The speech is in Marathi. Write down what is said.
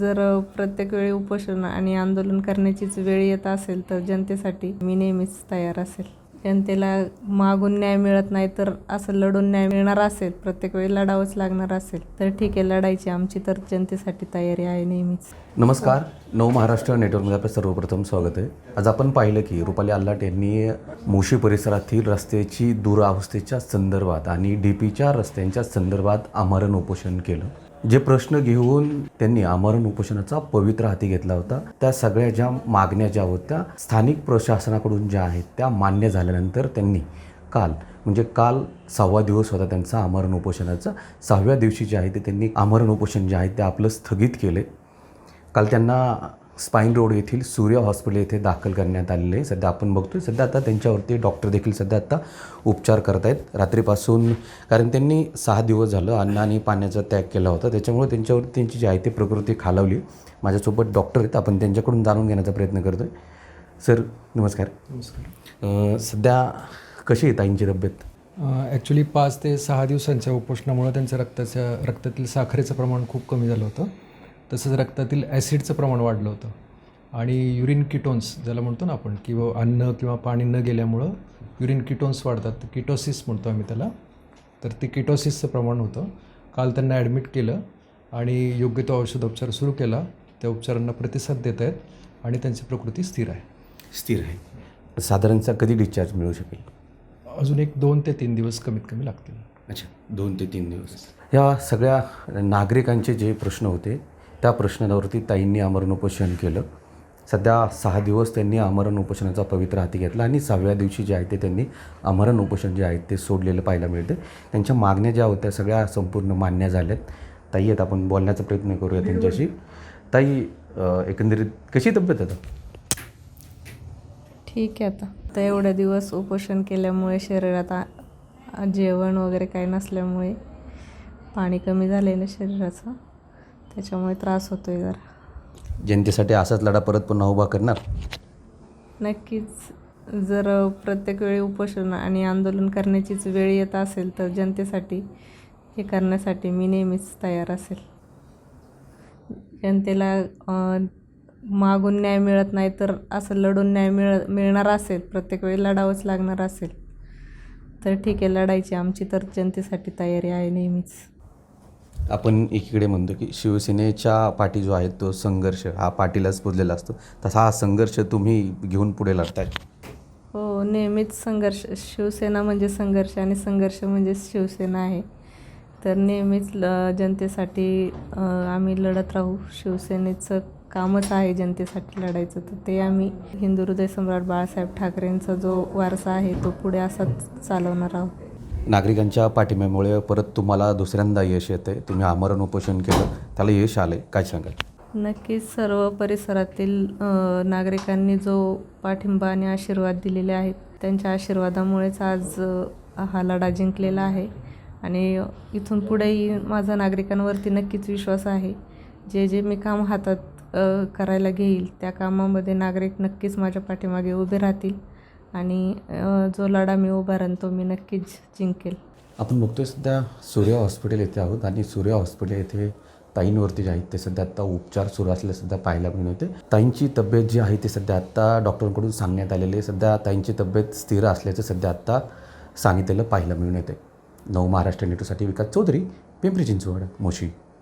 जर प्रत्येक वेळी उपोषण आणि आंदोलन करण्याचीच वेळ येत असेल तर जनतेसाठी मी नेहमीच तयार असेल. जनतेला मागून न्याय मिळत नाही तर असं लढून न्याय मिळणार असेल प्रत्येक वेळी लढावंच लागणार असेल तर ठीक आहे लढायची आमची तर जनतेसाठी तयारी आहे नेहमीच. नमस्कार नव महाराष्ट्र नेटवर्कमध्ये आपलं सर्वप्रथम स्वागत आहे. आज आपण पाहिलं की रुपाली आल्लाट यांनी मोशी परिसरातील रस्त्याची दुरावस्थेच्या संदर्भात आणि डी पीच्या रस्त्यांच्या संदर्भात आमरण उपोषण केलं. जे प्रश्न घेऊन त्यांनी आमरण उपोषणाचा पवित्र हाती घेतला होता त्या सगळ्या ज्या मागण्या ज्या होत्या स्थानिक प्रशासनाकडून ज्या आहेत त्या मान्य झाल्यानंतर त्यांनी काल म्हणजे काल सहावा दिवस होता त्यांचा आमरण उपोषणाचा सहाव्या दिवशी जे आहे ते त्यांनी आमरण उपोषण जे आहे ते आपलं स्थगित केले. काल त्यांना स्पाईन रोड येथील सूर्य हॉस्पिटल येथे दाखल करण्यात आलेले आहे. सध्या आपण बघतोय सध्या आता त्यांच्यावरती डॉक्टर देखील सध्या आता उपचार करत आहेत. रात्रीपासून कारण त्यांनी सहा दिवस झालं अन्न आणि पाण्याचा त्याग केला होता. त्याच्यामुळे त्यांच्यावर त्यांची जी आहे ती प्रकृती खालावली माझ्यासोबत डॉक्टर आहेत. आपण त्यांच्याकडून जाणून घेण्याचा प्रयत्न करतो आहे सर नमस्कार. नमस्कार. सध्या कशी आहे ताईंची तब्येत? ॲक्च्युली पाच ते सहा दिवसांच्या उपोषणामुळं त्यांचं रक्ताच्या रक्तातील साखरेचं प्रमाण खूप कमी झालं होतं. तसंच रक्तातील ॲसिडचं प्रमाण वाढलं होतं. आणि युरिन किटोन्स ज्याला म्हणतो ना आपण किंवा अन्न किंवा पाणी न गेल्यामुळं युरिन किटोन्स वाढतात. किटोसिस म्हणतो आम्ही त्याला. तर ते किटोसिसचं प्रमाण होतं. काल त्यांना ॲडमिट केलं आणि योग्य तो औषधोपचार सुरू केला. त्या उपचारांना प्रतिसाद देत आहेत आणि त्यांची प्रकृती स्थिर आहे. स्थिर आहे. साधारणचा कधी डिस्चार्ज मिळू शकेल? अजून एक दोन ते तीन दिवस कमीत कमी लागतील. अच्छा दोन ते तीन दिवस. या सगळ्या नागरिकांचे जे प्रश्न होते त्या प्रश्नावरती ताईंनी आमरण उपोषण केलं. सध्या सहा दिवस त्यांनी आमरण उपोषणाचा पवित्र हाती घेतला आणि सहाव्या दिवशी जे आहे ते त्यांनी आमरण उपोषण जे आहे ते सोडलेलं पाहायला मिळते त्यांच्या मागण्या ज्या होत्या सगळ्या संपूर्ण मान्य झाल्यात. ताई आहेत आपण बोलण्याचा प्रयत्न करूया त्यांच्याशी. ताई एकंदरीत कशी तब्येत आता? ठीक आहे आता. आता एवढ्या दिवस उपोषण केल्यामुळे शरीरात जेवण वगैरे काही नसल्यामुळे पाणी कमी झालेलं शरीराचं. त्याच्यामुळे त्रास होतोय जरा. जनतेसाठी असाच लढा परत पुन्हा उभा करणार? नक्कीच. जर प्रत्येक वेळी उपोषण आणि आंदोलन करण्याचीच वेळ येत असेल तर जनतेसाठी हे करण्यासाठी मी नेहमीच तयार असेल. जनतेला मागून न्याय मिळत नाही तर असं लढून न्याय मिळ मिळणार असेल प्रत्येक वेळी लढावंच लागणार असेल. तर ठीक आहे लढायची आमची तर जनतेसाठी तयारी आहे नेहमीच. आपण एकीकडे म्हणतो की शिवसेनेच्या पाठी जो आहे तो संघर्ष हा पाठीलाच पुजलेला असतो. तसा हा संघर्ष तुम्ही घेऊन पुढे लढताय? हो नेहमीच संघर्ष शिवसेना म्हणजे संघर्ष आणि संघर्ष म्हणजे शिवसेना आहे. तर नेहमीच ल जनतेसाठी आम्ही लढत राहू. शिवसेनेचं कामच आहे जनतेसाठी लढायचं. तर ते आम्ही हिंदू हृदय सम्राट बाळासाहेब ठाकरेंचा जो वारसा आहे तो पुढे असाच चालवणार आहोत. नागरिकांच्या पाठिंब्यामुळे परत तुम्हाला दुसऱ्यांदा यश येतं आहे तुम्ही आमरण उपोषण केलं त्याला यश आलं आहे काय सांगाल? नक्कीच सर्व परिसरातील नागरिकांनी जो पाठिंबा आणि आशीर्वाद दिलेले आहेत त्यांच्या आशीर्वादामुळेच आज हा लढा जिंकलेला आहे. आणि इथून पुढेही माझा नागरिकांवरती नक्कीच विश्वास आहे. जे जे मी काम हातात करायला घेईल त्या कामामध्ये नागरिक नक्कीच माझ्या पाठीमागे उभे राहतील. आणि जो लढा मी उभारण तो मी नक्कीच जिंकेल. आपण बघतोय सध्या सूर्य हॉस्पिटल येथे आहोत आणि सूर्य हॉस्पिटल येथे ताईंवरती जे आहेत ते सध्या आता उपचार सुरू असलेले सध्या पाहायला मिळते ताईंची तब्येत जी आहे ती सध्या आत्ता डॉक्टरांकडून सांगण्यात आलेली आहे. सध्या ताईंची तब्येत स्थिर असल्याचं सध्या आत्ता सांगितलेलं पाहायला मिळून येते नऊ महाराष्ट्र नेटूसाठी विकास चौधरी पिंपरी चिंचवड मोशी.